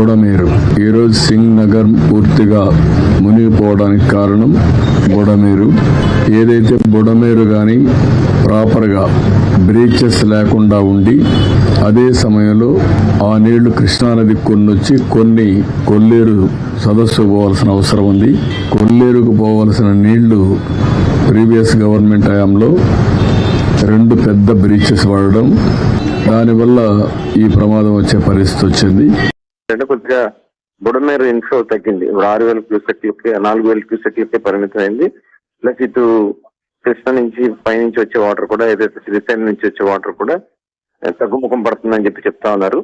బుడమేరు ఈరోజు సింగ్ నగర్ పూర్తిగా మునిగిపోవడానికి కారణం బుడమేరు. ఏదైతే బుడమేరు కానీ ప్రాపర్గా బ్రీచెస్ లేకుండా ఉండి అదే సమయంలో ఆ నీళ్ళు కృష్ణానది కొన్నొచ్చి కొన్ని కొల్లేరు సదస్సు పోవాల్సిన అవసరం ఉంది. కొల్లేరుకు పోవాల్సిన నీళ్ళు ప్రీవియస్ గవర్నమెంట్ హయాంలో రెండు పెద్ద బ్రీచెస్ వాడడం దానివల్ల ఈ ప్రమాదం వచ్చే పరిస్థితి వచ్చింది. అంటే కొద్దిగా బుడమేరు ఇన్ఫ్లో తగ్గింది. ఇప్పుడు ఆరు వేల క్యూసెక్లకి నాలుగు వేల క్యూసెక్లకి పరిమితం అయింది ప్లస్ ఇటు కృష్ణ నుంచి పైనుంచి వచ్చే వాటర్ కూడా ఏదైతే శ్రీశైలం నుంచి వచ్చే వాటర్ కూడా తగ్గుముఖం పడుతుందని చెప్పి చెప్తా ఉన్నారు.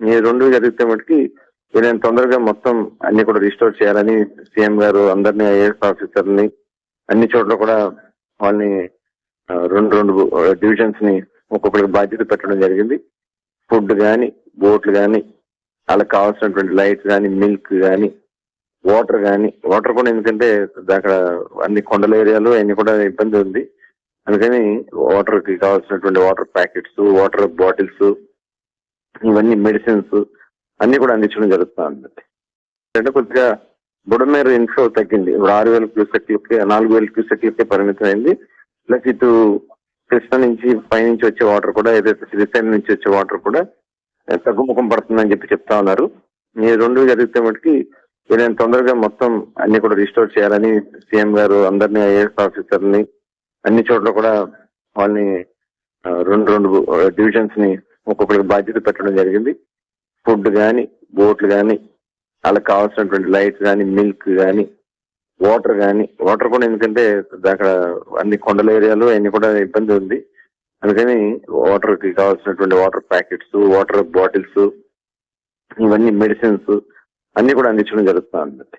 ఈ రెండు జరిగితే మటుకి వీళ్ళని తొందరగా మొత్తం అన్ని కూడా రిస్టోర్ చేయాలని సీఎం గారు అందరినీ ఐఏఎస్ ఆఫీసర్ని అన్ని చోట్ల కూడా వాళ్ళని రెండు రెండు డివిజన్స్ని ఒక్కొక్కరికి బాధ్యత పెట్టడం జరిగింది. ఫుడ్ కానీ బోట్లు కానీ వాళ్ళకి కావాల్సినటువంటి లైట్స్ కానీ మిల్క్ కానీ వాటర్ కానీ వాటర్ కూడా ఎందుకంటే అక్కడ అన్ని కొండల ఏరియాలో అన్ని కూడా ఇబ్బంది ఉంది. అందుకని వాటర్కి కావాల్సినటువంటి వాటర్ ప్యాకెట్స్ వాటర్ బాటిల్స్ ఇవన్నీ మెడిసిన్స్ అన్ని కూడా అందించడం జరుగుతూ ఉంది అంటే కొద్దిగా బుడమేర ఇన్ఫ్లో తగ్గింది. ఇప్పుడు ఆరు వేల క్యూసెక్లకి నాలుగు వేల క్యూసెక్లకి పరిమితం అయింది ప్లస్ ఇటు కృష్ణ నుంచి పైనుంచి వచ్చే వాటర్ కూడా ఏదైతే శ్రీశైలం నుంచి వచ్చే వాటర్ కూడా తగ్గుముఖం పడుతుందని చెప్పి చెప్తా ఉన్నారు. ఈ రెండు జరిగితే మటుకి నేను తొందరగా మొత్తం అన్ని కూడా రిస్టోర్ చేయాలని సీఎం గారు అందరినీ ఐఏఎస్ ఆఫీసర్ని అన్ని చోట్ల కూడా వాళ్ళని రెండు రెండు డివిజన్స్ని ఒక్కొక్కరికి బాధ్యత పెట్టడం జరిగింది. ఫుడ్ కానీ బోట్లు కానీ వాళ్ళకి కావాల్సినటువంటి లైట్స్ కానీ మిల్క్ కానీ వాటర్ కానీ వాటర్ కూడా ఎందుకంటే అక్కడ అన్ని కొండల ఏరియాలో అన్ని కూడా ఇబ్బంది ఉంది. అందుకని వాటర్కి కావాల్సినటువంటి వాటర్ ప్యాకెట్స్ వాటర్ బాటిల్స్ ఇవన్నీ మెడిసిన్స్ అన్ని కూడా అందించడం జరుగుతుంది